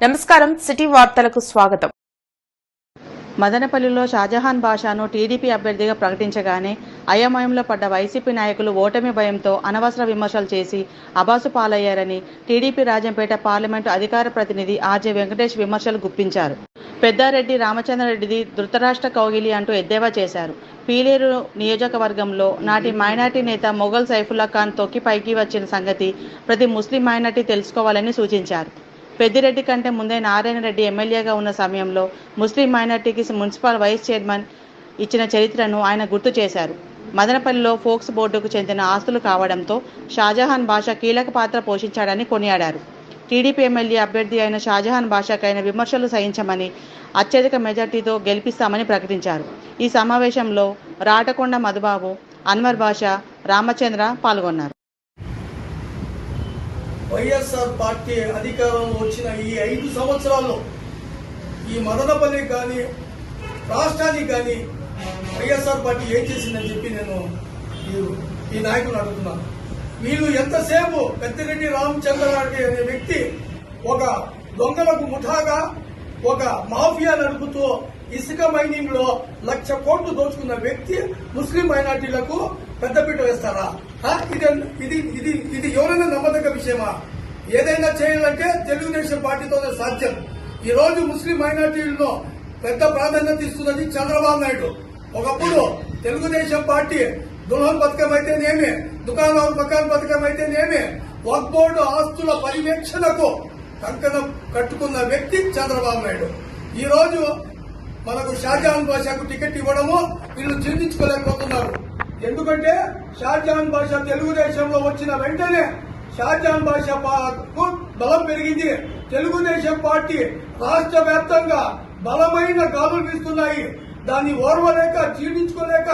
నమస్కారం సిటీ వార్తలకు స్వాగతం. మదనపల్లిలో షాజహాన్ బాషాను టీడీపీ అభ్యర్థిగా ప్రకటించగానే అయోమయంలో పడ్డ వైసీపీ నాయకులు ఓటమి భయంతో అనవసర విమర్శలు చేసి అబాసు పాలయ్యారని టీడీపీ రాజంపేట పార్లమెంటు అధికార ప్రతినిధి ఆర్జే వెంకటేష్ విమర్శలు గుప్పించారు. పెద్దారెడ్డి రామచంద్రరెడ్డిది ధృతరాష్ట్ర కౌగిలి అంటూ ఎద్దేవా చేశారు. పీలేరు నియోజకవర్గంలో నాటి మైనార్టీ నేత మొఘల్ సైఫుల్లా ఖాన్ తొక్కి పైకి వచ్చిన సంగతి ప్రతి ముస్లిం మైనార్టీ తెలుసుకోవాలని సూచించారు. పెద్దిరెడ్డి కంటే ముందే నారాయణ రెడ్డి ఎమ్మెల్యేగా ఉన్న సమయంలో ముస్లిం మైనార్టీకి మున్సిపల్ వైస్ చైర్మన్ ఇచ్చిన చరిత్రను ఆయన గుర్తు చేశారు. మదనపల్లిలో ఫోక్స్ బోర్డుకు చెందిన ఆస్తులు కావడంతో షాజహాన్ బాషా కీలక పాత్ర పోషించాడని కొనియాడారు. టీడీపీ ఎమ్మెల్యే అభ్యర్థి అయిన షాజహాన్ బాషాకైన విమర్శలు సహించమని అత్యధిక మెజార్టీతో గెలిపిస్తామని ప్రకటించారు. ఈ సమావేశంలో రాటకొండ మధుబాబు అన్వర్ బాషా రామచంద్ర పాల్గొన్నారు. వైఎస్ఆర్ పార్టీ అధికారంలో వచ్చిన ఈ ఐదు సంవత్సరాల్లో ఈ మదనపల్లి కానీ రాష్ట్రానికి కానీ వైఎస్ఆర్ పార్టీ ఏం చేసిందని చెప్పి నేను ఈ- ఈ నాయకులు అడుగుతున్నాను. వీళ్ళు ఎంతసేపు పెద్దిరెడ్డి రామచంద్రారెడ్డి అనే వ్యక్తి ఒక దొంగలకు ముఠాగా ఒక మాఫియా నడుపుతూ ఇసుక మైనింగ్లో లక్ష కోట్లు దోచుకున్న వ్యక్తి ముస్లిం మైనార్టీలకు పెద్దపీట వేస్తారా? ఇది ఇది ఇది ఇది ఎవరైనా నమ్మదగ్గ విషయమా? ఏదైనా చేయాలంటే తెలుగుదేశం పార్టీతోనే సాధ్యం. ఈ రోజు ముస్లిం మైనార్టీలను పెద్ద ప్రాధాన్యత ఇస్తున్నది చంద్రబాబు నాయుడు. ఒకప్పుడు తెలుగుదేశం పార్టీ దుల్హన్ పథకం అయితేనేమి దుకాణాల మకాన్ పథకం అయితేనేమి వక్ బోర్డు ఆస్తుల పర్యవేక్షణకు కంకణం కట్టుకున్న వ్యక్తి చంద్రబాబు నాయుడు. ఈ రోజు మనకు షాజహాన్ బాషాకు టికెట్ ఇవ్వడము వీళ్ళు జీర్ణించుకోలేకపోతున్నారు. ఎందుకంటే షాజహాన్ బాషా తెలుగుదేశంలో వచ్చిన వెంటనే షాజహాన్ బాషా బలం పెరిగింది. తెలుగుదేశం పార్టీ రాష్ట్ర వ్యాప్తంగా బలమైన గాలులు వీస్తున్నాయి దాన్ని ఓర్వలేక జీర్ణించుకోలేక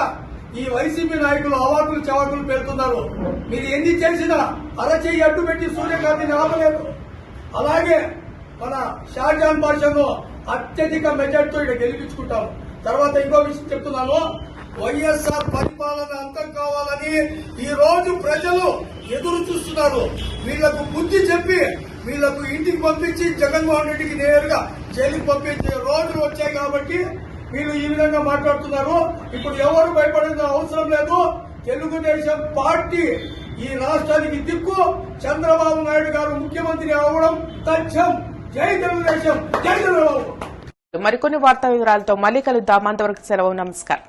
ఈ వైసీపీ నాయకులు అవాకులు చవాకులు పెడుతున్నారు. మీరు ఎన్ని చేసినా అరచేయి అడ్డు పెట్టి సూర్యకాంతిని ఆపలేదు. అలాగే మన షాజహాన్ భాషను అత్యధిక మెజార్టీతో ఇక్కడ గెలిపించుకుంటాము తర్వాత ఇంకో విషయం చెప్తున్నాను. వైఎస్ఆర్ పరిపాలన అంతం కావాలని ఈ రోజు ప్రజలు ఎదురు చూస్తున్నారు. వీళ్ళకు బుద్ధి చెప్పి వీళ్ళకు ఇంటికి పంపించి జగన్మోహన్ రెడ్డికి నేరుగా జైలుకి పంపించే రోజులు వచ్చాయి కాబట్టి వీళ్ళు ఈ విధంగా మాట్లాడుతున్నారు. ఇప్పుడు ఎవరు భయపడిన అవసరం లేదు. తెలుగుదేశం పార్టీ ఈ రాష్ట్రానికి దిక్కు. చంద్రబాబు నాయుడు గారు ముఖ్యమంత్రి అవడం తథ్యం. జై తెలుగుదేశం జై చంద్రబాబు మరికొన్ని వార్తా వివరాలతో మళ్ళీ కలుద్దాం అంతవరకు సెలవు నమస్కారం.